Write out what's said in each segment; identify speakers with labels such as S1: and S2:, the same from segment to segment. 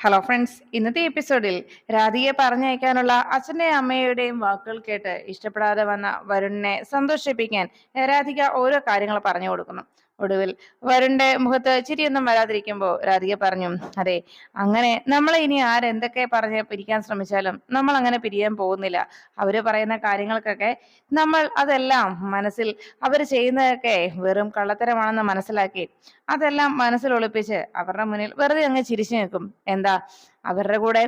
S1: Hello friends ഇന്നത്തെ എപ്പിസോഡിൽ രാധികയെ പറഞ്ഞയക്കാനുള്ള അച്ഛന്റെയും അമ്മയുടെയും വാക്കുകൾ കേട്ട് ഇഷ്ടപ്പെടാതെ വന്ന വരുണിനെ സന്തോഷിപ്പിക്കാൻ രാധിക ഓരോ കാര്യങ്ങൾ പറഞ്ഞു കൊടുക്കുന്നു. ഒടുവിൽ വരുണിന്റെ മുഖത്ത് ചിരിയൊന്നും വരാതിരിക്കുമ്പോൾ രാധിക പറഞ്ഞു അതെ അങ്ങനെ നമ്മളെ ഇനി ആരെന്തൊക്കെ പറഞ്ഞ് പിരിക്കാൻ ശ്രമിച്ചാലും നമ്മൾ അങ്ങനെ പിരിയാൻ പോകുന്നില്ല. അവർ പറയുന്ന കാര്യങ്ങൾക്കൊക്കെ നമ്മൾ അതെല്ലാം മനസ്സിൽ അവർ ചെയ്യുന്നതൊക്കെ വെറും കള്ളത്തരമാണെന്ന് മനസ്സിലാക്കി അതെല്ലാം മനസ്സിൽ ഒളിപ്പിച്ച് അവരുടെ മുന്നിൽ വെറുതെ അങ്ങ് ചിരിച്ചു നിൽക്കും. എന്താ? അവരുടെ കൂടെ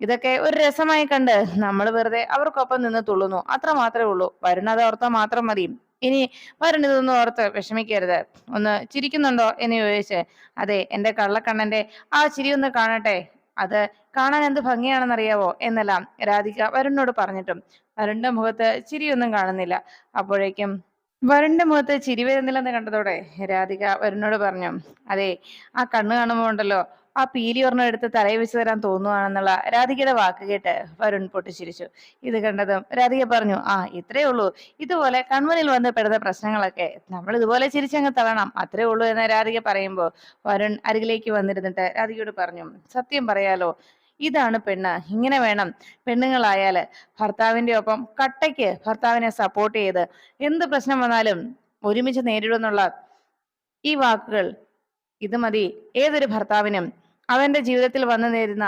S1: ഇതൊക്കെ ഒരു രസമായി കണ്ട് നമ്മൾ വെറുതെ അവർക്കൊപ്പം നിന്ന് തുള്ളുന്നു. അത്ര മാത്രമേ ഉള്ളൂ. വരുന്നത് ഓർത്താൽ മാത്രം മതി. ഇനി വരുൺ ഇതൊന്നും ഓർത്ത് വിഷമിക്കരുത്. ഒന്ന് ചിരിക്കുന്നുണ്ടോ എന്ന് ചോദിച്ച് അതെ എന്റെ കള്ളക്കണ്ണന്റെ ആ ചിരി ഒന്ന് കാണട്ടെ. അത് കാണാൻ എന്ത് ഭംഗിയാണെന്നറിയാവോ? എന്നെല്ലാം രാധിക വരുണിനോട് പറഞ്ഞിട്ടും വരുണിന്റെ മുഖത്ത് ചിരിയൊന്നും കാണുന്നില്ല. അപ്പോഴേക്കും വരുണിന്റെ മുഖത്ത് ചിരി വരുന്നില്ലെന്ന് കണ്ടതോടെ രാധിക വരുണിനോട് പറഞ്ഞു അതെ ആ കണ്ണ് കാണുമ്പോൾ ഉണ്ടല്ലോ. ആ പീലി ഒരെണ്ണം എടുത്ത് തലയിൽ വെച്ച് തരാൻ തോന്നുവാണെന്നുള്ള രാധികയുടെ വാക്ക് കേട്ട് വരുൺ പൊട്ടിച്ചിരിച്ചു. ഇത് കണ്ടതും രാധിക പറഞ്ഞു ആ ഇത്രേ ഉള്ളൂ. ഇതുപോലെ കൺമുന്നിൽ വന്ന് പെടുന്ന പ്രശ്നങ്ങളൊക്കെ നമ്മൾ ഇതുപോലെ ചിരിച്ചങ്ങ് തള്ളണം. അത്രേ ഉള്ളൂ എന്ന് രാധിക പറയുമ്പോൾ വരുൺ അരികിലേക്ക് വന്നിരുന്നിട്ട് രാധികയോട് പറഞ്ഞു സത്യം പറയാലോ ഇതാണ് പെണ്ണ്. ഇങ്ങനെ വേണം പെണ്ണുങ്ങളായാൽ ഭർത്താവിന്റെ ഒപ്പം കട്ടയ്ക്ക് ഭർത്താവിനെ സപ്പോർട്ട് ചെയ്ത് എന്ത് പ്രശ്നം വന്നാലും ഒരുമിച്ച് നേരിടുമെന്നുള്ള ഈ വാക്കുകൾ ഇത് മതി. ഏതൊരു ഭർത്താവിനും അവന്റെ ജീവിതത്തിൽ വന്നു നേരുന്ന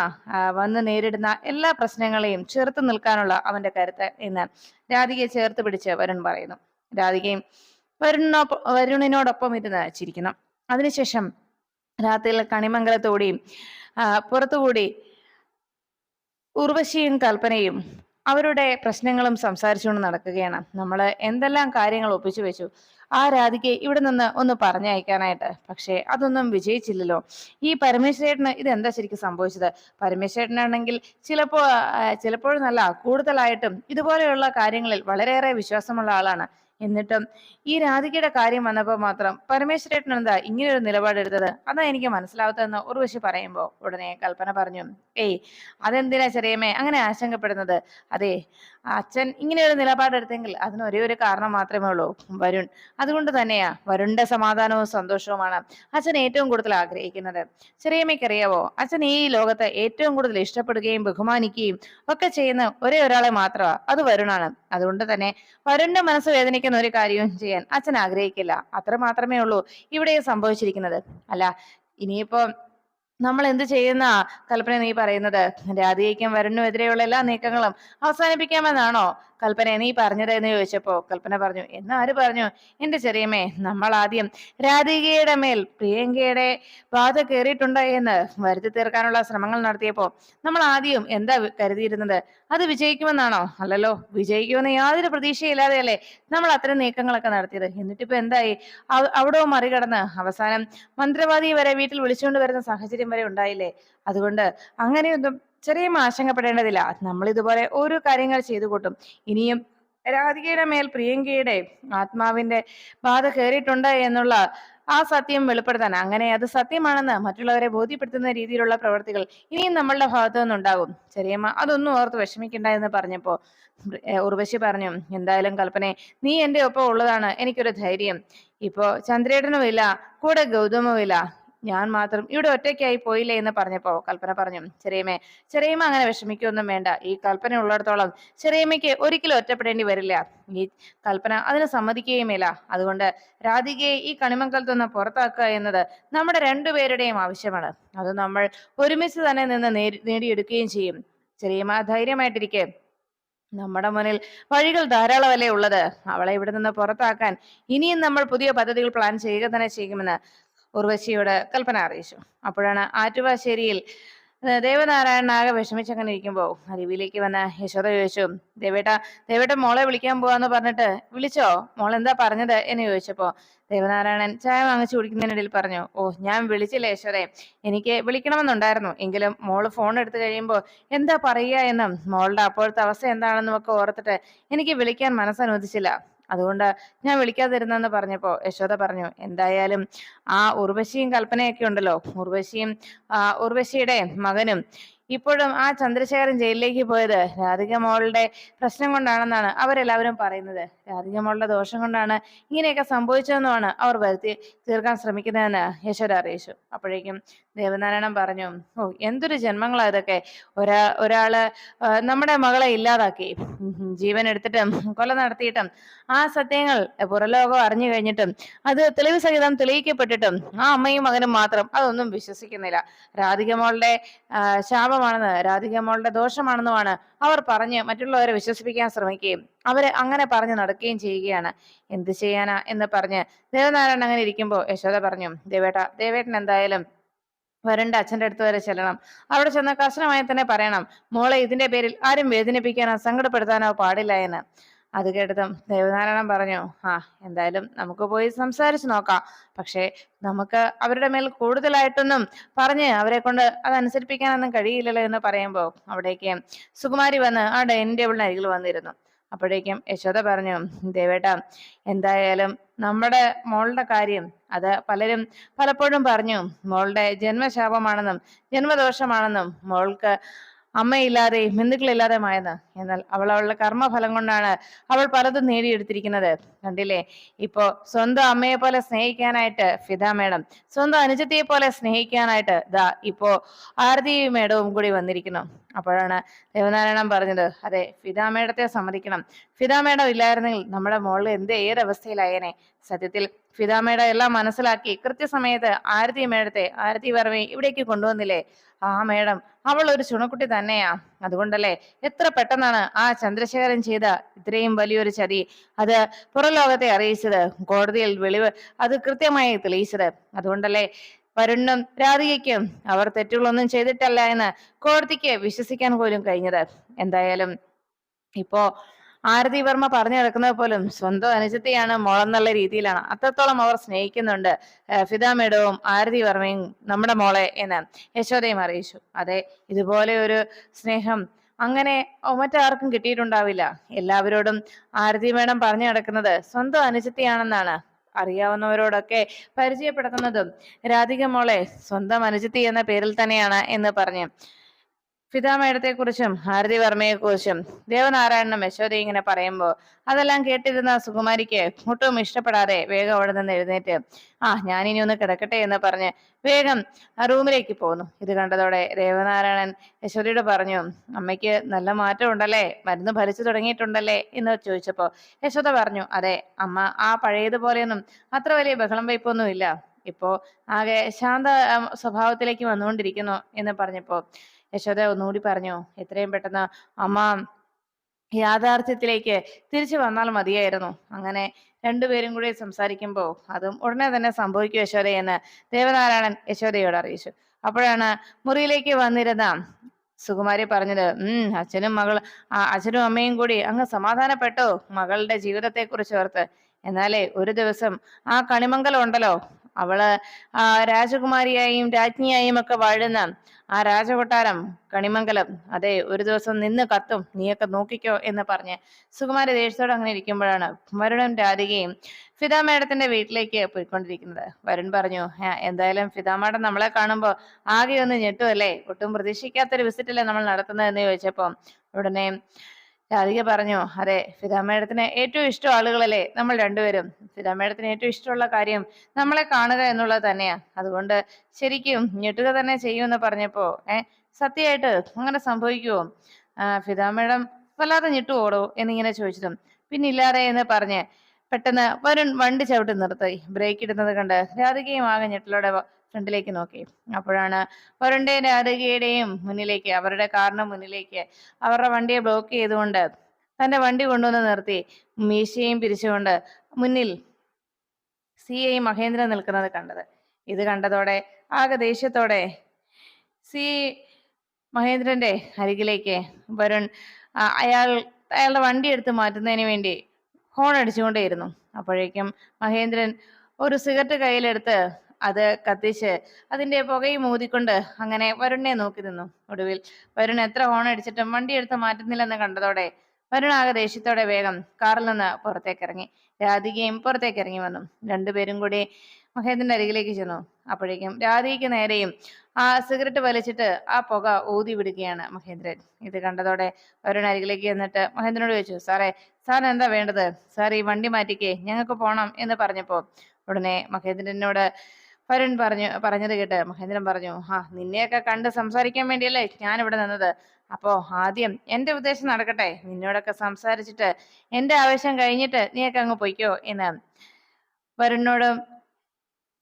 S1: വന്ന് നേരിടുന്ന എല്ലാ പ്രശ്നങ്ങളെയും ചെറുത്ത് നിൽക്കാനുള്ള അവന്റെ കരുത്ത് എന്ന് രാധികയെ ചേർത്ത് പിടിച്ച് വരുൺ പറയുന്നു. രാധികയും വരുണിനൊപ്പം വരുണിനോടൊപ്പം ഇരുന്ന് ചിരിക്കണം അതിനുശേഷം രാത്രിയിൽ കണിമംഗലത്തോടെയും പുറത്തുകൂടി ഉർവശിയും കൽപ്പനയും അവരുടെ പ്രശ്നങ്ങളും സംസാരിച്ചുകൊണ്ട് നടക്കുകയാണ്. നമ്മൾ എന്തെല്ലാം കാര്യങ്ങൾ ഒപ്പിച്ചു വെച്ചു? ആ രാധികയെ ഇവിടെ നിന്ന് ഒന്ന് പറഞ്ഞയക്കാനായിട്ട്. പക്ഷേ അതൊന്നും വിജയിച്ചില്ലല്ലോ. ഈ പരമേശ്വരേട്ടന് ഇത് എന്താ ശരിക്കും സംഭവിച്ചത്? പരമേശ്വരേട്ടനാണെങ്കിൽ ചിലപ്പോ നല്ല കൂടുതലായിട്ടും ഇതുപോലെയുള്ള കാര്യങ്ങളിൽ വളരെയേറെ വിശ്വാസമുള്ള ആളാണ്. എന്നിട്ടും ഈ രാധികയുടെ കാര്യം വന്നപ്പോൾ മാത്രം പരമേശ്വരേട്ടൻ എന്താ ഇങ്ങനെയൊരു നിലപാടെടുത്തത്? അതാ എനിക്ക് മനസ്സിലാവാത്തതെന്ന് ഉർവശി പറയുമ്പോൾ ഉടനെ കൽപ്പന പറഞ്ഞു. ഏയ് അതെന്തിനാ ചെറിയമ്മേ? അങ്ങനെ ആശങ്കപ്പെടുന്നത്. അതെ അച്ഛൻ ഇങ്ങനെ ഒരു നിലപാടെടുത്തെങ്കിൽ അതിന് ഒരേ ഒരു കാരണം മാത്രമേ ഉള്ളൂ വരുൺ. അതുകൊണ്ട് തന്നെയാ വരുണിന്റെ സമാധാനവും സന്തോഷവുമാണ് അച്ഛൻ ഏറ്റവും കൂടുതൽ ആഗ്രഹിക്കുന്നത്. ചെറിയമ്മയ്ക്കറിയാവോ അച്ഛൻ ഈ ലോകത്ത് ഏറ്റവും കൂടുതൽ ഇഷ്ടപ്പെടുകയും ബഹുമാനിക്കുകയും ഒക്കെ ചെയ്യുന്ന ഒരേ ഒരാളെ മാത്രമാ അത് വരുണാണ്. അതുകൊണ്ട് തന്നെ വരുണിന്റെ മനസ്സ് വേദനിക്കുന്ന ഒരു കാര്യവും ചെയ്യാൻ അച്ഛൻ ആഗ്രഹിക്കില്ല. അത്ര മാത്രമേ ഉള്ളൂ ഇവിടെ സംഭവിച്ചിരിക്കുന്നത്. അല്ല ഇനിയിപ്പോ നമ്മൾ എന്ത് ചെയ്യുന്ന? കൽപ്പന നീ പറയുന്നത് രാധികയ്ക്കും വരുണിനുമെതിരെയുള്ള എല്ലാ നീക്കങ്ങളും അവസാനിപ്പിക്കാമെന്നാണോ? കൽപ്പന നീ പറഞ്ഞതെന്ന് ചോദിച്ചപ്പോ കൽപ്പന പറഞ്ഞു എന്ന് ആര് പറഞ്ഞു? എന്റെ ചെറിയമ്മേ നമ്മൾ ആദ്യം രാധികയുടെ മേൽ പ്രിയങ്കയുടെ ബാധ കയറിയിട്ടുണ്ട് എന്ന് വരുത്തി തീർക്കാനുള്ള ശ്രമങ്ങൾ നടത്തിയപ്പോ നമ്മൾ ആദ്യം എന്താ കരുതിയിരുന്നത്? അത് വിജയിക്കുമെന്നാണോ? അല്ലല്ലോ വിജയിക്കുമെന്ന് യാതൊരു പ്രതീക്ഷയില്ലാതെയല്ലേ നമ്മൾ അത്തരം നീക്കങ്ങളൊക്കെ നടത്തിയത്? എന്നിട്ടിപ്പോ എന്തായി? അവിടെ മറികടന്ന് അവസാനം മന്ത്രവാദി വരെ വീട്ടിൽ വിളിച്ചുകൊണ്ട് വരുന്ന സാഹചര്യം വരെ ഉണ്ടായില്ലേ? അതുകൊണ്ട് അങ്ങനെയൊന്നും ചെറിയ ആശങ്കപ്പെടേണ്ടതില്ല. നമ്മൾ ഇതുപോലെ ഓരോ കാര്യങ്ങൾ ചെയ്തു കൂട്ടും. ഇനിയും രാധികയുടെ മേൽ പ്രിയങ്കയുടെ ആത്മാവിന്റെ ബാധ കയറിയിട്ടുണ്ട് എന്നുള്ള ആ സത്യം വെളിപ്പെടുത്താൻ. അങ്ങനെ അത് സത്യമാണെന്ന് മറ്റുള്ളവരെ ബോധ്യപ്പെടുത്തുന്ന രീതിയിലുള്ള പ്രവർത്തികൾ ഇനിയും നമ്മളുടെ ഭാഗത്തു നിന്നുണ്ടാകും. ചെറിയമ്മ അതൊന്നും ഓർത്ത് വിഷമിക്കണ്ട എന്ന് പറഞ്ഞപ്പോ ഉർവശി പറഞ്ഞു എന്തായാലും കൽപ്പനെ നീ എന്റെ ഒപ്പം ഉള്ളതാണ് എനിക്കൊരു ധൈര്യം. ഇപ്പോ ചന്ദ്രേട്ടനുമില്ല കൂടെ ഗൗതമുമില്ല. ഞാൻ മാത്രം ഇവിടെ ഒറ്റയ്ക്കായി പോയില്ലേ എന്ന് പറഞ്ഞപ്പോ കൽപ്പന പറഞ്ഞു ചെറിയമ്മേ ചെറിയമ്മ അങ്ങനെ വിഷമിക്കൊന്നും വേണ്ട. ഈ കൽപ്പന ഉള്ളിടത്തോളം ചെറിയമ്മയ്ക്ക് ഒരിക്കലും ഒറ്റപ്പെടേണ്ടി വരില്ല. ഈ കൽപ്പന അതിന് സമ്മതിക്കുകയുമില്ല അതുകൊണ്ട് രാധികയെ ഈ കണിമംഗലത്തുനിന്ന് പുറത്താക്കുക എന്നത് നമ്മുടെ രണ്ടുപേരുടെയും ആവശ്യമാണ്. അത് നമ്മൾ ഒരുമിച്ച് തന്നെ നിന്ന് നേടിയെടുക്കുകയും ചെയ്യും. ചെറിയമ്മ ധൈര്യമായിട്ടിരിക്കെ. നമ്മുടെ മുന്നിൽ വഴികൾ ധാരാളമല്ലേ ഉള്ളത്? അവളെ ഇവിടെ നിന്ന് പുറത്താക്കാൻ ഇനിയും നമ്മൾ പുതിയ പദ്ധതികൾ പ്ലാൻ ചെയ്യുക തന്നെ ചെയ്യുമെന്ന് ഉർവശിയോട് കൽപ്പന അറിയിച്ചു. അപ്പോഴാണ് ആറ്റുവാശ്ശേരിയിൽ ദേവനാരായണൻ ആകെ വിഷമിച്ചങ്ങനെ ഇരിക്കുമ്പോൾ അരുവിയിലേക്ക് വന്ന യശോദ ചോദിച്ചു ദേവേട്ട ദേവേട്ട മോളെ വിളിക്കാൻ പോവാന്ന് പറഞ്ഞിട്ട് വിളിച്ചോ? മോൾ എന്താ പറഞ്ഞത്? എന്ന് ചോദിച്ചപ്പോ ദേവനാരായണൻ ചായ വാങ്ങിച്ചു കുടിക്കുന്നതിനിടയിൽ പറഞ്ഞു ഓ ഞാൻ വിളിച്ചില്ല യശോദയെ എനിക്ക് വിളിക്കണമെന്നുണ്ടായിരുന്നു. എങ്കിലും മോൾ ഫോൺ എടുത്തു കഴിയുമ്പോൾ എന്താ പറയുക എന്നും മോളുടെ അപ്പോഴത്തെ അവസ്ഥ എന്താണെന്നും ഒക്കെ ഓർത്തിട്ട് എനിക്ക് വിളിക്കാൻ മനസ്സനുവദിച്ചില്ല. അതുകൊണ്ട് ഞാൻ വിളിക്കാതിരുന്നെന്ന് പറഞ്ഞപ്പോ യശോദ പറഞ്ഞു എന്തായാലും ആ ഉർവശിയും കൽപ്പനയൊക്കെ ഉണ്ടല്ലോ. ഉർവശിയും ഉർവശിയുടെ മകനും ഇപ്പോഴും ആ ചന്ദ്രശേഖരൻ ജയിലിലേക്ക് പോയത് രാധിക മോളുടെ പ്രശ്നം കൊണ്ടാണെന്നാണ് അവരെല്ലാവരും പറയുന്നത്. രാധിക മോളുടെ ദോഷം കൊണ്ടാണ് ഇങ്ങനെയൊക്കെ സംഭവിച്ചതെന്നുമാണ് അവർ വരുത്തി തീർക്കാൻ ശ്രമിക്കുന്നതെന്ന് യശോദ അറിയിച്ചു. അപ്പോഴേക്കും ദേവനാരായണൻ പറഞ്ഞു ഓ എന്തൊരു ജന്മങ്ങളാ ഇതൊക്കെ. ഒരാ ഒരാൾ നമ്മുടെ മകളെ ഇല്ലാതാക്കി. ജീവൻ എടുത്തിട്ടും കൊല നടത്തിയിട്ടും ആ സത്യങ്ങൾ പുറലോകം അറിഞ്ഞു കഴിഞ്ഞിട്ടും അത് തെളിവ് സഹിതം തെളിയിക്കപ്പെട്ടിട്ടും ആ അമ്മയും മകനും മാത്രം അതൊന്നും വിശ്വസിക്കുന്നില്ല. രാധിക മോളുടെ ആ, ശാപമാണെന്ന് രാധിക മോളുടെ ദോഷമാണെന്നുമാണ് അവർ പറഞ്ഞ് മറ്റുള്ളവരെ വിശ്വസിപ്പിക്കാൻ ശ്രമിക്കുകയും അവർ അങ്ങനെ പറഞ്ഞു നടക്കുകയും ചെയ്യുകയാണ്. എന്ത് ചെയ്യാനാ? എന്ന് പറഞ്ഞ് ദേവനാരായണൻ അങ്ങനെ ഇരിക്കുമ്പോൾ യശോദ പറഞ്ഞു ദേവേട്ട ദേവേട്ടൻ എന്തായാലും വരണ്ട അച്ഛന്റെ അടുത്ത് വരെ ചെല്ലണം. അവിടെ ചെന്ന് കർശനമായി തന്നെ പറയണം മോളെ ഇതിന്റെ പേരിൽ ആരും വേദനിപ്പിക്കാനോ സങ്കടപ്പെടുത്താനോ പാടില്ല എന്ന്. അത് കേട്ടതും ദേവനാരായണൻ പറഞ്ഞു ആ എന്തായാലും നമുക്ക് പോയി സംസാരിച്ചു നോക്കാം. പക്ഷേ നമുക്ക് അവരുടെ മേൽ കൂടുതലായിട്ടൊന്നും പറഞ്ഞ് അവരെ കൊണ്ട് അതനുസരിപ്പിക്കാനൊന്നും കഴിയില്ലല്ലോ എന്ന് പറയുമ്പോൾ അവിടേക്ക് സുകുമാരി വന്ന് ആ ഡൈനിങ് ടേബിളിന് അരികിൽ വന്നിരുന്നു. അപ്പോഴേക്കും യശോദ പറഞ്ഞു ദേവേട്ട എന്തായാലും നമ്മുടെ മോളുടെ കാര്യം അത് പലരും പലപ്പോഴും പറഞ്ഞു. മോളുടെ ജന്മശാപമാണെന്നും ജന്മദോഷമാണെന്നും മോൾക്ക് അമ്മയില്ലാതെയും ബന്ധുക്കളില്ലാതെയുമായത് എന്നാൽ അവൾ അവളുടെ കർമ്മഫലം കൊണ്ടാണ് അവൾ പലതും നേടിയെടുത്തിരിക്കുന്നത്. കണ്ടില്ലേ? ഇപ്പോ സ്വന്തം അമ്മയെ പോലെ സ്നേഹിക്കാനായിട്ട് ഫിദ മേഡം സ്വന്തം അനുജത്തിയെ പോലെ സ്നേഹിക്കാനായിട്ട് ദാ ഇപ്പോ ആരതി മേഡവും കൂടി വന്നിരിക്കുന്നു. അപ്പോഴാണ് ദേവനാരായണൻ പറഞ്ഞത് അതെ ഫിദ മേഡത്തെ സമ്മതിക്കണം. ഫിദ മേഡം ഇല്ലായിരുന്നെങ്കിൽ നമ്മുടെ മോളിൽ എന്ത് ഏതവസ്ഥയിലായേനെ സത്യത്തിൽ മേഡം എല്ലാം മനസ്സിലാക്കി കൃത്യസമയത്ത് ആരതി മേഡത്തെ ആരതി വർമ്മയെ ഇവിടേക്ക് കൊണ്ടുവന്നില്ലേ? ആ മേഡം അവൾ ഒരു ചുണക്കുട്ടി തന്നെയാ. അതുകൊണ്ടല്ലേ എത്ര പെട്ടെന്നാണ് ആ ചന്ദ്രശേഖരൻ ചെയ്ത ഇത്രയും വലിയൊരു ചതി. അത് പുറലോകത്തെ അറിയിച്ചത് കോടതിയിൽ വെളിവ് അത് കൃത്യമായി തെളിയിച്ചത്. അതുകൊണ്ടല്ലേ വരുണ്ണും രാധികയ്ക്കും അവർ തെറ്റുകളൊന്നും ചെയ്തിട്ടല്ല എന്ന് കോടതിക്ക് വിശ്വസിക്കാൻ പോലും കഴിഞ്ഞത്. എന്തായാലും ഇപ്പോ ആരതി വർമ്മ പറഞ്ഞു നടക്കുന്നത് പോലും സ്വന്തം അനുജത്തെയാണ് മോളെന്നുള്ള രീതിയിലാണ്. അത്രത്തോളം അവർ സ്നേഹിക്കുന്നുണ്ട് ഫിദ ആരതി വർമ്മയും നമ്മുടെ മോളെ എന്ന്. യശോദയും അറിയിച്ചു. അതെ ഇതുപോലെ ഒരു സ്നേഹം അങ്ങനെ മറ്റാർക്കും കിട്ടിയിട്ടുണ്ടാവില്ല. എല്ലാവരോടും ആരതി മേഡം പറഞ്ഞു നടക്കുന്നത് സ്വന്തം അനുജത്തിയാണെന്നാണ്. അറിയാവുന്നവരോടൊക്കെ പരിചയപ്പെടുത്തുന്നതും രാധിക മോളെ സ്വന്തം അനുജത്തി എന്ന പേരിൽ തന്നെയാണ് എന്ന് പറഞ്ഞ്. ഫിദ മേഡത്തെ കുറിച്ചും ഭാരതി വർമ്മയെ കുറിച്ചും ദേവനാരായണനും യശോദ ഇങ്ങനെ പറയുമ്പോ അതെല്ലാം കേട്ടിരുന്ന സുകുമാരിക്ക് ഒട്ടും ഇഷ്ടപ്പെടാതെ വേഗം അവിടെ നിന്ന് എഴുന്നേറ്റ് ആ ഞാനിനി ഒന്ന് കിടക്കട്ടെ എന്ന് പറഞ്ഞ് വേഗം റൂമിലേക്ക് പോന്നു. ഇത് കണ്ടതോടെ ദേവനാരായണൻ യശോദയോട് പറഞ്ഞു അമ്മയ്ക്ക് നല്ല മാറ്റം ഉണ്ടല്ലേ മരുന്ന് ഫലിച്ചു തുടങ്ങിയിട്ടുണ്ടല്ലേ? എന്ന് ചോദിച്ചപ്പോ യശോദ പറഞ്ഞു അതെ അമ്മ ആ പഴയതുപോലെയൊന്നും അത്ര വലിയ ബഹളം വയ്പൊന്നും ഇല്ല ഇപ്പോ ആകെ ശാന്ത സ്വഭാവത്തിലേക്ക് വന്നുകൊണ്ടിരിക്കുന്നു എന്ന് പറഞ്ഞപ്പോ യശോദ ഒന്നുകൂടി പറഞ്ഞു? എത്രയും പെട്ടെന്ന് അമ്മ യാഥാർത്ഥ്യത്തിലേക്ക് തിരിച്ചു വന്നാൽ മതിയായിരുന്നു. അങ്ങനെ രണ്ടുപേരും കൂടി സംസാരിക്കുമ്പോൾ അതും ഉടനെ തന്നെ സംഭവിക്കും യശോദയെന്ന് ദേവനാരായണൻ യശോദയോട് അറിയിച്ചു. അപ്പോഴാണ് മുറിയിലേക്ക് വന്നിരുന്ന സുകുമാരി പറഞ്ഞത് ഉം അച്ഛനും മകൾ അച്ഛനും അമ്മയും കൂടി അങ്ങ് സമാധാനപ്പെട്ടോ മകളുടെ ജീവിതത്തെ കുറിച്ച് ഓർത്ത്. എന്നാലേ ഒരു ദിവസം ആ കണിമംഗലം ഉണ്ടല്ലോ അവൾ ആ രാജകുമാരിയായും രാജ്ഞിയായും ഒക്കെ വാഴുന്ന ആ രാജകൊട്ടാരം കണിമംഗലം അതെ ഒരു ദിവസം നിന്ന് കത്തും നീയൊക്കെ നോക്കിക്കോ എന്ന് പറഞ്ഞ് സുകുമാരി ദേഷ്യത്തോടെ അങ്ങനെ ഇരിക്കുമ്പോഴാണ് വരുണും രാധികയും ഫിദ മേഡത്തിന്റെ വീട്ടിലേക്ക് പോയിക്കൊണ്ടിരിക്കുന്നത്. വരുൺ പറഞ്ഞു എന്തായാലും ഫിദ മേഡം നമ്മളെ കാണുമ്പോൾ ആകെ ഒന്ന് ഞെട്ടുമല്ലേ ഒട്ടും പ്രതീക്ഷിക്കാത്തൊരു വിസിറ്റ് അല്ലേ നമ്മൾ നടത്തുന്നത്? എന്ന് ചോദിച്ചപ്പോ ഉടനെ രാധിക പറഞ്ഞു അതെ ഫിദ മേഡത്തിന് ഏറ്റവും ഇഷ്ടം ആളുകളല്ലേ? നമ്മൾ രണ്ടുപേരും. ഫിദ മേഡത്തിന് ഏറ്റവും ഇഷ്ടമുള്ള കാര്യം നമ്മളെ കാണുക എന്നുള്ളത് തന്നെയാ. അതുകൊണ്ട് ശരിക്കും ഞെട്ടുക തന്നെ ചെയ്യുമെന്ന് പറഞ്ഞപ്പോ ഏഹ് സത്യമായിട്ട് അങ്ങനെ സംഭവിക്കുവോ? ഫിദ മേഡം വല്ലാതെ ഞെട്ടുവോടോ? എന്നിങ്ങനെ ചോദിച്ചതും. പിന്നില്ലാതെ എന്ന് പറഞ്ഞ് പെട്ടെന്ന് വരുൺ വണ്ടി ചവിട്ടി നിർത്തി. ബ്രേക്ക് ഇടുന്നത് കണ്ട് രാധികയും ആകെ ഞെട്ടലോടെ ഫ്രണ്ടിലേക്ക് നോക്കി. അപ്പോഴാണ് വരുണിന്റെയും രാധികയുടെയും മുന്നിലേക്ക് അവരുടെ കാറിന് മുന്നിലേക്ക് അവരുടെ വണ്ടിയെ ബ്ലോക്ക് ചെയ്തുകൊണ്ട് തന്റെ വണ്ടി കൊണ്ടുവന്ന് നിർത്തി. മീശയും പിരിച്ചുകൊണ്ട് മുന്നിൽ സി ഐ മഹേന്ദ്രൻ നിൽക്കുന്നത് കണ്ടത്. ഇത് കണ്ടതോടെ ആകെ ദേഷ്യത്തോടെ സി മഹേന്ദ്രന്റെ അരികിലേക്ക് വരുൺ അയാൾ അയാളുടെ വണ്ടി എടുത്ത് മാറ്റുന്നതിന് വേണ്ടി ഹോൺ അടിച്ചുകൊണ്ടേയിരുന്നു. അപ്പോഴേക്കും മഹേന്ദ്രൻ ഒരു സിഗരറ്റ് കയ്യിലെടുത്ത് അത് കത്തിച്ച് അതിന്റെ പുകയും ഊതിക്കൊണ്ട് അങ്ങനെ വരുണിനെ നോക്കി നിന്നു. ഒടുവിൽ വരുൺ എത്ര ഹോൺ അടിച്ചിട്ടും വണ്ടി എടുത്ത് മാറ്റുന്നില്ലെന്ന് കണ്ടതോടെ വരുൺ ആകെ ദേഷ്യത്തോടെ വേഗം കാറിൽ നിന്ന് പുറത്തേക്കിറങ്ങി. രാധികയും പുറത്തേക്കിറങ്ങി വന്നു. രണ്ടുപേരും കൂടി മഹേന്ദ്രന്റെ അരികിലേക്ക് ചെന്നു. അപ്പോഴേക്കും രാധയ്ക്ക് നേരെയും ആ സിഗരറ്റ് വലിച്ചിട്ട് ആ പുക ഊതി വിടുകയാണ് മഹേന്ദ്രൻ. ഇത് കണ്ടതോടെ വരുൺ അരികിലേക്ക് ചെന്നിട്ട് മഹേന്ദ്രനോട് ചോദിച്ചു സാറേ സാറിന് എന്താ വേണ്ടത്? സാർ ഈ വണ്ടി മാറ്റിക്കേ ഞങ്ങൾക്ക് പോണം എന്ന് പറഞ്ഞപ്പോ ഉടനെ മഹേന്ദ്രനോട് വരുൺ പറഞ്ഞു പറഞ്ഞത് കേട്ട് മഹേന്ദ്രൻ പറഞ്ഞു ആ നിന്നെയൊക്കെ കണ്ട് സംസാരിക്കാൻ വേണ്ടിയല്ലേ ഞാൻ ഇവിടെ നിന്നത്. അപ്പോ ആദ്യം എന്റെ ഉദ്ദേശം നടക്കട്ടെ നിന്നോടൊക്കെ സംസാരിച്ചിട്ട് എന്റെ ആവശ്യം കഴിഞ്ഞിട്ട് നീയൊക്കെ അങ്ങ് പൊയ്ക്കോ എന്ന് വരുണിനോടും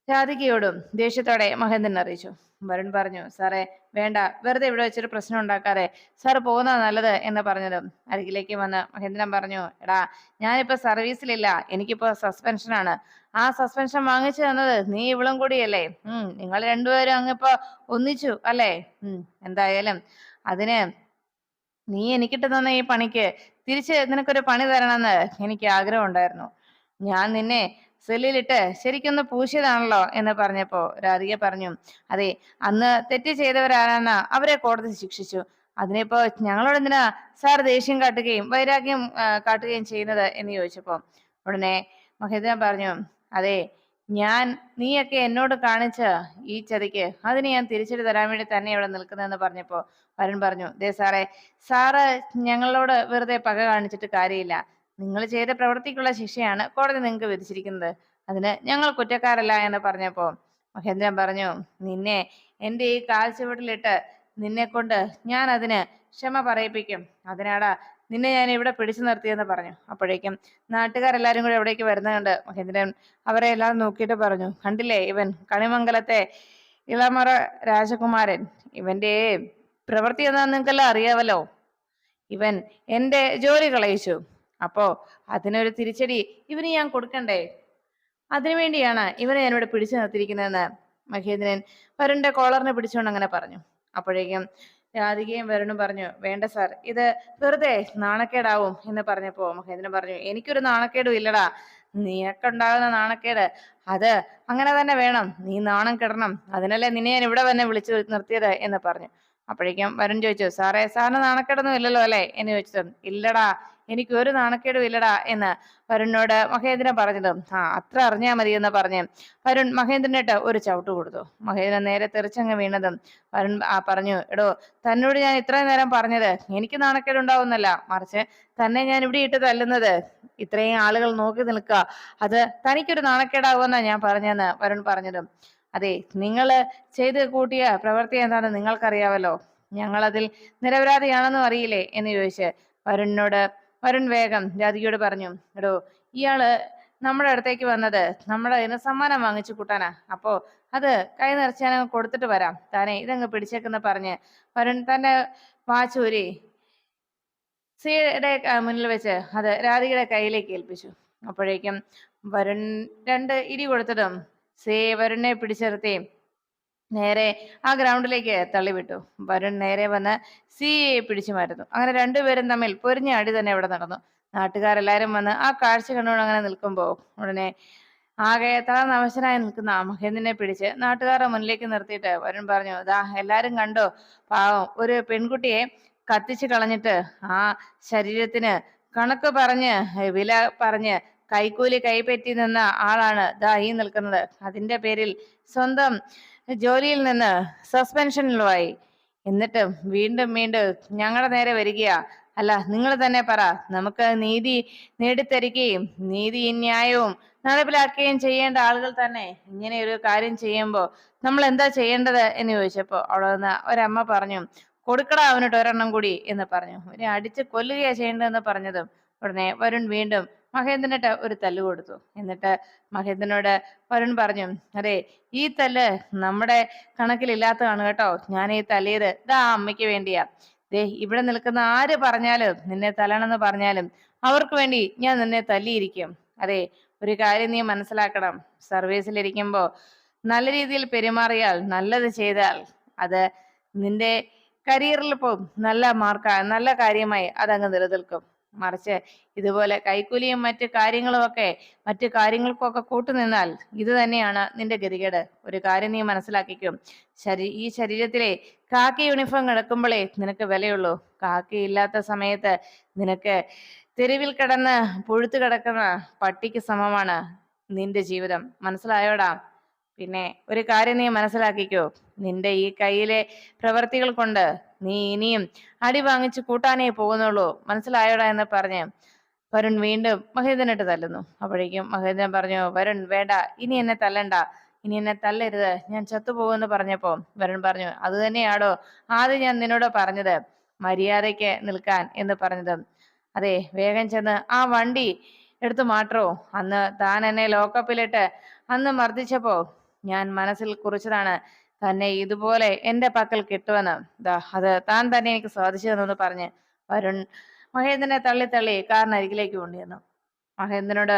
S1: രാധികയോടും ദേഷ്യത്തോടെ മഹേന്ദ്രൻ അറിയിച്ചു. വരുൺ പറഞ്ഞു സാറേ വേണ്ട. വെറുതെ ഇവിടെ വെച്ചൊരു പ്രശ്നം ഉണ്ടാക്കാതെ സാർ പോകുന്ന നല്ലത് എന്ന് പറഞ്ഞതും അരികിലേക്ക് വന്ന് മഹേന്ദ്രൻ പറഞ്ഞു എടാ ഞാനിപ്പോ സർവീസിലില്ല. എനിക്കിപ്പോ സസ്പെൻഷനാണ് ആ സസ്പെൻഷൻ വാങ്ങിച്ചു തന്നത് നീ ഇവളും കൂടിയല്ലേ? ഉം നിങ്ങൾ രണ്ടുപേരും അങ്ങിപ്പോ ഒന്നിച്ചു അല്ലേ? ഉം എന്തായാലും അതിന് നീ എനിക്കിട്ട് തന്ന ഈ പണിക്ക് തിരിച്ച് നിനക്കൊരു പണി തരണമെന്ന് എനിക്ക് ആഗ്രഹം ഉണ്ടായിരുന്നു ഞാൻ നിന്നെ സെല്ലിലിട്ട് ശരിക്കൊന്ന് പൂശിയതാണല്ലോ എന്ന് പറഞ്ഞപ്പോ രാധിക പറഞ്ഞു അതെ അന്ന് തെറ്റ് ചെയ്തവരാരാണ് അവരെ കോടതി ശിക്ഷിച്ചു. അതിനിപ്പോ ഞങ്ങളോട് എന്തിനാ സാർ ദേഷ്യം കാട്ടുകയും വൈരാഗ്യം കാട്ടുകയും ചെയ്യുന്നത്? എന്ന് ചോദിച്ചപ്പോ ഉടനെ മഹേന്ദ്രൻ പറഞ്ഞു അതെ ഞാൻ നീയൊക്കെ എന്നോട് കാണിച്ച ഈ ചതിക്ക് അതിന് ഞാൻ തിരിച്ചടി തരാൻ വേണ്ടി തന്നെ ഇവിടെ നിൽക്കുന്നതെന്ന് പറഞ്ഞപ്പോ വരുൺ പറഞ്ഞു ദേ സാറേ സാറ് ഞങ്ങളോട് വെറുതെ പക കാണിച്ചിട്ട് കാര്യമില്ല. നിങ്ങൾ ചെയ്ത പ്രവൃത്തിക്കുള്ള ശിക്ഷയാണ് കോടതി നിങ്ങൾക്ക് വിധിച്ചിരിക്കുന്നത്. അതിന് ഞങ്ങൾ കുറ്റക്കാരല്ല എന്ന് പറഞ്ഞപ്പോ മഹേന്ദ്രൻ പറഞ്ഞു നിന്നെ എന്റെ ഈ കാൽച്ചുവട്ടിലിട്ട് നിന്നെ കൊണ്ട് ഞാൻ അതിന് ക്ഷമ പറയിപ്പിക്കും. അതിനാടാ നിന്നെ ഞാൻ ഇവിടെ പിടിച്ചു നിർത്തിയെന്ന് പറഞ്ഞു. അപ്പോഴേക്കും നാട്ടുകാരെല്ലാരും കൂടെ എവിടേക്ക് വരുന്നുണ്ട്. മഹേന്ദ്രൻ അവരെ എല്ലാം നോക്കിയിട്ട് പറഞ്ഞു കണ്ടില്ലേ ഇവൻ കണിമംഗലത്തെ ഇളമറ രാജകുമാരൻ. ഇവന്റെ പ്രവൃത്തി എന്താ നിങ്ങൾക്കെല്ലാം അറിയാവല്ലോ. ഇവൻ എന്റെ ജോലി കളയിച്ചു. അപ്പോ അതിനൊരു തിരിച്ചടി ഇവന് ഞാൻ കൊടുക്കണ്ടേ? അതിനുവേണ്ടിയാണ് ഇവനെ ഞാൻ ഇവിടെ പിടിച്ചു നിർത്തിയിരിക്കുന്നതെന്ന് മഹേന്ദ്രൻ വരുണിന്റെ കോളറിനെ പിടിച്ചുകൊണ്ട് അങ്ങനെ പറഞ്ഞു. അപ്പോഴേക്കും രാധികയും വരുണും പറഞ്ഞു വേണ്ട സാർ ഇത് വെറുതെ നാണക്കേടാവും എന്ന് പറഞ്ഞപ്പോ മഹേന്ദ്രൻ പറഞ്ഞു എനിക്കൊരു നാണക്കേടും ഇല്ലടാ. നിനക്കുണ്ടാകുന്ന നാണക്കേട് അത് അങ്ങനെ തന്നെ വേണം. നീ നാണം കിടണം. അതിനല്ലേ നിന്നെ ഞാൻ ഇവിടെ തന്നെ വിളിച്ചു നിർത്തിയത് എന്ന് പറഞ്ഞു. അപ്പോഴേക്കും വരുൺ ചോദിച്ചു സാറേ സാറിന് നാണക്കേടൊന്നും ഇല്ലല്ലോ അല്ലേ? എന്ന് ചോദിച്ചത് ഇല്ലടാ. എനിക്ക് ഒരു നാണക്കേടും ഇല്ലടാ എന്ന് വരുണിനോട് മഹേന്ദ്രൻ പറഞ്ഞത്. ആ അത്ര അറിഞ്ഞാ മതി എന്ന് പറഞ്ഞ് വരുൺ മഹേന്ദ്രനിട്ട് ഒരു ചവിട്ട് കൊടുത്തു. മഹേന്ദ്രൻ നേരെ തെറിച്ചങ്ങ് വീണതും. വരുൺ ആ പറഞ്ഞു എടോ തന്നോട് ഞാൻ ഇത്രയും നേരം പറഞ്ഞത് എനിക്ക് നാണക്കേട് ഉണ്ടാവുന്നല്ല മറിച്ച് തന്നെ ഞാൻ ഇവിടെ ഇട്ട് തല്ലുന്നത്. ഇത്രയും ആളുകൾ നോക്കി നിൽക്കുക. അത് തനിക്കൊരു നാണക്കേടാവുമെന്നാ ഞാൻ പറഞ്ഞെന്ന് വരുൺ പറഞ്ഞതും. അതെ നിങ്ങൾ ചെയ്ത് കൂട്ടിയ പ്രവൃത്തി എന്താണെന്ന് നിങ്ങൾക്കറിയാവല്ലോ. ഞങ്ങളതിൽ നിരപരാധിയാണെന്നും അറിയില്ലേ എന്ന് ചോദിച്ച് വരുണിനോട് വരുൺ വേഗം ജാതികയോട് പറഞ്ഞു എടോ ഇയാൾ നമ്മുടെ അടുത്തേക്ക് വന്നത് നമ്മുടെ അതിന് സമ്മാനം വാങ്ങിച്ചു കൂട്ടാനാ. അപ്പോ അത് കൈ നിറച്ച് ഞാൻ കൊടുത്തിട്ട് വരാം. താനെ ഇതങ്ങ് പിടിച്ചേക്കെന്ന് പറഞ്ഞ് വരുൺ തന്റെ വാച്ചൂരി സിയുടെ മുന്നിൽ വെച്ച് അത് രാധികയുടെ കയ്യിലേക്ക് ഏൽപ്പിച്ചു. അപ്പോഴേക്കും വരുൺ രണ്ട് ഇടി കൊടുത്തതും സേ വരുണിനെ പിടിച്ചിർത്തി നേരെ ആ ഗ്രൗണ്ടിലേക്ക് തള്ളിവിട്ടു. വരുൺ നേരെ വന്ന് സിയെ പിടിച്ചു മാറ്റുന്നു. അങ്ങനെ രണ്ടുപേരും തമ്മിൽ പൊരിഞ്ഞ അടി തന്നെ ഇവിടെ നടന്നു. നാട്ടുകാരെല്ലാരും വന്ന് ആ കാഴ്ച കണ്ടുകൊണ്ട് അങ്ങനെ നിൽക്കുമ്പോ ഉടനെ ആകെ തളർന്നവശനായി നിൽക്കുന്ന മഹേന്ദ്രനെ പിടിച്ച് നാട്ടുകാരുടെ മുന്നിലേക്ക് നിർത്തിയിട്ട് വരുൺ പറഞ്ഞു ദാ എല്ലാരും കണ്ടോ? പാവം ഒരു പെൺകുട്ടിയെ കത്തിച്ചു കളഞ്ഞിട്ട് ആ ശരീരത്തിന് കണക്ക് പറഞ്ഞ് വില പറഞ്ഞ് കൈക്കൂലി കൈപ്പറ്റി നിന്ന ആളാണ് ദാ ഈ നിൽക്കുന്നത്. അതിന്റെ പേരിൽ സ്വന്തം ജോലിയിൽ നിന്ന് സസ്പെൻഷനിലുമായി. എന്നിട്ടും വീണ്ടും വീണ്ടും ഞങ്ങളുടെ നേരെ വരികയാ. അല്ല നിങ്ങൾ തന്നെ പറ. നമുക്ക് നീതി നേടിത്തരികയും നീതി ന്യായവും നടപ്പിലാക്കുകയും ചെയ്യേണ്ട ആളുകൾ തന്നെ ഇങ്ങനെ ഒരു കാര്യം ചെയ്യുമ്പോൾ നമ്മൾ എന്താ ചെയ്യേണ്ടത് എന്ന് ചോദിച്ചപ്പോ അവിടെ നിന്ന് ഒരമ്മ പറഞ്ഞു കൊടുക്കടാ അവനോട്ട് ഒരെണ്ണം കൂടി എന്ന് പറഞ്ഞു. ഇവരെ അടിച്ച് കൊല്ലുകയാ ചെയ്യേണ്ടതെന്ന് പറഞ്ഞതും ഉടനെ വരുൺ വീണ്ടും മഹേന്ദ്രനിട്ട് ഒരു തല്ല് കൊടുത്തു. എന്നിട്ട് മഹേന്ദ്രനോട് വരുൺ പറഞ്ഞു അതെ ഈ തല്ല് നമ്മുടെ കണക്കിലില്ലാത്തതാണ് കേട്ടോ. ഞാൻ ഈ തല്ലിയത് ഇതാ അമ്മയ്ക്ക് വേണ്ടിയാ. ദേ ഇവിടെ നിൽക്കുന്ന ആര് പറഞ്ഞാലും നിന്നെ തലണെന്ന് പറഞ്ഞാലും അവർക്ക് വേണ്ടി ഞാൻ നിന്നെ തല്ലിയിരിക്കും. അതെ ഒരു കാര്യം നീ മനസ്സിലാക്കണം. സർവീസിലിരിക്കുമ്പോ നല്ല രീതിയിൽ പെരുമാറിയാൽ നല്ലത് ചെയ്താൽ അത് നിന്റെ കരിയറിൽ പോകും നല്ല മാർക്ക നല്ല കാര്യമായി അതങ്ങ് നിലനിൽക്കും. മറിച്ച് ഇതുപോലെ കൈക്കൂലിയും മറ്റ് കാര്യങ്ങളുമൊക്കെ മറ്റ് കാര്യങ്ങൾക്കൊക്കെ കൂട്ടുനിന്നാൽ ഇത് തന്നെയാണ് നിന്റെ ഗതികേട്. ഒരു കാര്യം നീ മനസ്സിലാക്കിക്കും. ശരീ ഈ ശരീരത്തിലെ കാക്കി യൂണിഫോം കിടക്കുമ്പോഴേ നിനക്ക് വിലയുള്ളൂ. കാക്കി ഇല്ലാത്ത സമയത്ത് നിനക്ക് തെരുവിൽ കിടന്ന് പുഴുത്തു കിടക്കുന്ന പട്ടിക്ക് സമമാണ് നിന്റെ ജീവിതം. മനസ്സിലായോടാ? പിന്നെ ഒരു കാര്യം നീ മനസ്സിലാക്കിക്കോ. നിന്റെ ഈ കയ്യിലെ പ്രവർത്തികൾ കൊണ്ട് നീ ഇനിയും അടി വാങ്ങിച്ച് കൂട്ടാനേ പോകുന്നുള്ളൂ. മനസ്സിലായോടാ എന്ന് പറഞ്ഞ് വരുൺ വീണ്ടും മഹേന്ദ്രനിട്ട് തല്ലുന്നു. അപ്പോഴേക്കും മഹേന്ദ്രൻ പറഞ്ഞു വരുൺ വേണ്ട. ഇനി എന്നെ തല്ലണ്ട. ഇനി എന്നെ തല്ലരുത്. ഞാൻ ചത്തുപോകുമെന്ന് പറഞ്ഞപ്പോ വരുൺ പറഞ്ഞു അത് തന്നെയാടോ. ആദ്യം ഞാൻ നിന്നോട് പറഞ്ഞത് മര്യാദയ്ക്ക് നിൽക്കാൻ എന്ന് പറഞ്ഞത്. അതെ വേഗം ചെന്ന് ആ വണ്ടി എടുത്തു മാറ്റോ. അന്ന് താൻ എന്നെ ലോക്കപ്പിലിട്ട് അന്ന് മർദ്ദിച്ചപ്പോ ഞാൻ മനസ്സിൽ കുറിച്ചതാണ്. തന്നെ ഇതുപോലെ എന്റെ പക്കൽ കിട്ടുമെന്ന്. ദാ അത് താൻ തന്നെ എനിക്ക് സാധിച്ചു പറഞ്ഞ് വരുൺ മഹേന്ദ്രനെ തള്ളി തള്ളി കാറിനരികിലേക്ക് കൊണ്ടുവന്നു മഹേന്ദ്രനോട്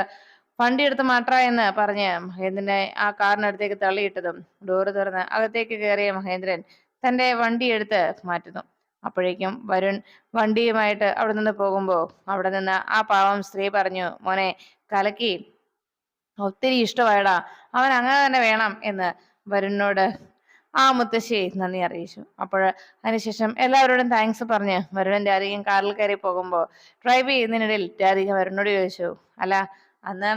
S1: വണ്ടി എടുത്ത് മാറ്റാ എന്ന് പറഞ്ഞ് മഹേന്ദ്രനെ ആ കാറിനടുത്തേക്ക് തള്ളിയിട്ടതും ഡോറ് തുറന്ന് അകത്തേക്ക് കയറിയ മഹേന്ദ്രൻ തന്റെ വണ്ടി എടുത്ത് മാറ്റുന്നു. അപ്പോഴേക്കും വരുൺ വണ്ടിയുമായിട്ട് അവിടെ നിന്ന് പോകുമ്പോൾ അവിടെ നിന്ന് ആ പാവം സ്ത്രീ പറഞ്ഞു മോനെ കലക്കി ഒത്തിരി ഇഷ്ടമായടാ. അവൻ അങ്ങനെ തന്നെ വേണം എന്ന് വരുണിനോട്. ആ മുത്തശ്ശി നന്ദി അറിയിച്ചു. അപ്പോൾ അതിനുശേഷം എല്ലാവരോടും താങ്ക്സ് പറഞ്ഞ് വരുണൻ രാധികയും കാറിൽ കയറി പോകുമ്പോൾ ഡ്രൈവ് ചെയ്യുന്നതിനിടയിൽ രാധിക വരുണോട് ചോദിച്ചു അല്ല അന്ന്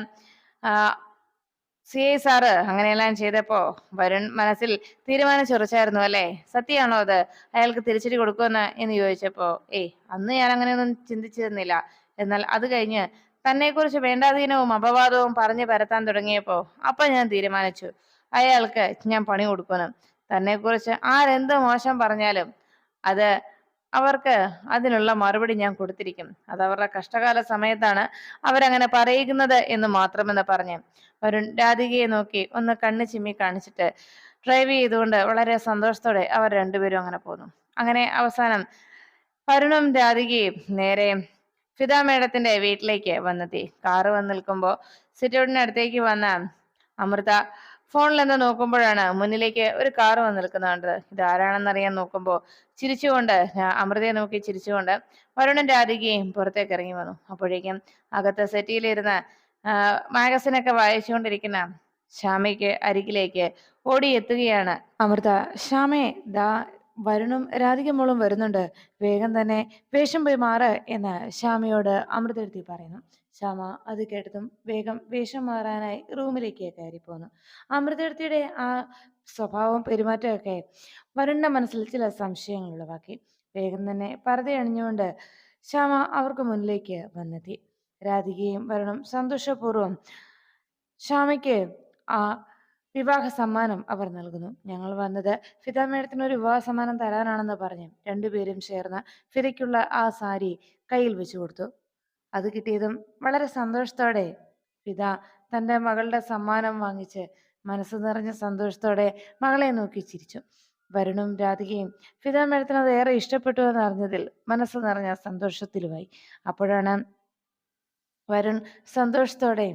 S1: സി ഐ സാറ് അങ്ങനെയെല്ലാം ചെയ്തപ്പോ വരുൺ മനസ്സിൽ തീരുമാനിച്ചുറച്ചായിരുന്നു അല്ലേ? സത്യമാണോ അത്? അയാൾക്ക് തിരിച്ചടി കൊടുക്കുമെന്ന്? എന്ന് ചോദിച്ചപ്പോ ഏയ് അന്ന് ഞാൻ അങ്ങനെയൊന്നും ചിന്തിച്ചിരുന്നില്ല. എന്നാൽ അത് കഴിഞ്ഞ് തന്നെക്കുറിച്ച് വേണ്ടാധീനവും അപവാദവും പറഞ്ഞു പരത്താൻ തുടങ്ങിയപ്പോ അപ്പൊ ഞാൻ തീരുമാനിച്ചു. അയാൾക്ക് ഞാൻ പണി കൊടുക്കണം. തന്നെക്കുറിച്ച് ആരെന്ത് മോശം പറഞ്ഞാലും അത് അവർക്ക് അതിനുള്ള മറുപടി ഞാൻ കൊടുത്തിരിക്കും. അത് അവരുടെ കഷ്ടകാല സമയത്താണ് അവരങ്ങനെ പറയുന്നത് എന്ന് മാത്രമെന്ന് പറഞ്ഞു വരുൺ രാധികയെ നോക്കി ഒന്ന് കണ്ണ് ചിമ്മി കാണിച്ചിട്ട് ഡ്രൈവ് ചെയ്തുകൊണ്ട് വളരെ സന്തോഷത്തോടെ അവർ രണ്ടുപേരും അങ്ങനെ പോന്നു. അങ്ങനെ അവസാനം വരുണും രാധികയും നേരെ ഫിദ മേഡത്തിന്റെ വീട്ടിലേക്ക് വന്നെത്തി. കാറ് വന്ന് നിൽക്കുമ്പോൾ സിറ്റൗട്ടിനടുത്തേക്ക് വന്ന അമൃത ഫോണിൽ എന്താ നോക്കുമ്പോഴാണ് മുന്നിലേക്ക് ഒരു കാറ് വന്ന് നിൽക്കുന്നത് ഇത് ആരാണെന്ന് അറിയാൻ നോക്കുമ്പോൾ ചിരിച്ചുകൊണ്ട് അമൃതയെ നോക്കി ചിരിച്ചുകൊണ്ട് വരുണൻ രാധികയും പുറത്തേക്ക് ഇറങ്ങി വന്നു. അപ്പോഴേക്കും അകത്ത് സെറ്റിയിലിരുന്ന് മാഗസിനൊക്കെ വായിച്ചുകൊണ്ടിരിക്കുന്ന ശ്യാമയ്ക്ക് അരികിലേക്ക് ഓടിയെത്തുകയാണ് അമൃത. ശ്യാമേ ദാ വരുണും രാധികമോളും വരുന്നുണ്ട്. വേഗം തന്നെ വേഷം പോയി മാറ് എന്ന് ശ്യാമയോട് അമൃതെടുത്തി പറയുന്നു. ശ്യാമ അത് കേട്ടതും വേഗം വേഷം മാറാനായി റൂമിലേക്ക് കയറി പോന്നു അമൃതെടുത്തിയുടെ ആ സ്വഭാവം പെരുമാറ്റമൊക്കെ വരുണിന്റെ മനസ്സിൽ ചില സംശയങ്ങൾ ഉളവാക്കി. വേഗം തന്നെ പരതയണിഞ്ഞുകൊണ്ട് ശ്യാമ അവർക്ക് മുന്നിലേക്ക് വന്നെത്തി. രാധികയും വരുണും സന്തോഷപൂർവം ശ്യാമയ്ക്ക് ആ വിവാഹ സമ്മാനം അവർ നൽകുന്നു. ഞങ്ങൾ വന്നത് ഫിദ മേഡത്തിന് ഒരു വിവാഹ സമ്മാനം തരാനാണെന്ന് പറഞ്ഞു. രണ്ടുപേരും ചേർന്ന് ഫിദയ്ക്കുള്ള ആ സാരി കയ്യിൽ വെച്ചു കൊടുത്തു. അത് കിട്ടിയതും വളരെ സന്തോഷത്തോടെ ഫിദ തന്റെ മകളുടെ സമ്മാനം വാങ്ങിച്ച് മനസ്സ് നിറഞ്ഞ സന്തോഷത്തോടെ മകളെ നോക്കി ചിരിച്ചു. വരുണും രാധികയും ഫിദ മേഡത്തിന് അത് ഏറെ ഇഷ്ടപ്പെട്ടു എന്ന് അറിഞ്ഞതിൽ മനസ്സ് നിറഞ്ഞ സന്തോഷത്തിലുമായി. അപ്പോഴാണ് വരുൺ സന്തോഷത്തോടെ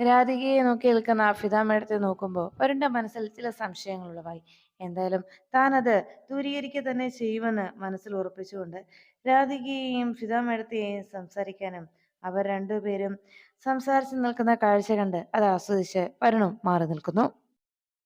S1: രാധികയെ നോക്കി നിൽക്കുന്ന ഫിദ മേഡത്തെ നോക്കുമ്പോൾ വരുണിന്റെ മനസ്സിൽ ചില സംശയങ്ങൾ ഉളവായി. എന്തായാലും താൻ അത് ദൂരീകരിക്കുക തന്നെ ചെയ്യുമെന്ന് മനസ്സിൽ ഉറപ്പിച്ചുകൊണ്ട് രാധികയെയും ഫിദ മേഡത്തെയും സംസാരിക്കാനും അവർ രണ്ടുപേരും സംസാരിച്ചു നിൽക്കുന്ന കാഴ്ച കണ്ട് അത് ആസ്വദിച്ച് വരുണും മാറി നിൽക്കുന്നു.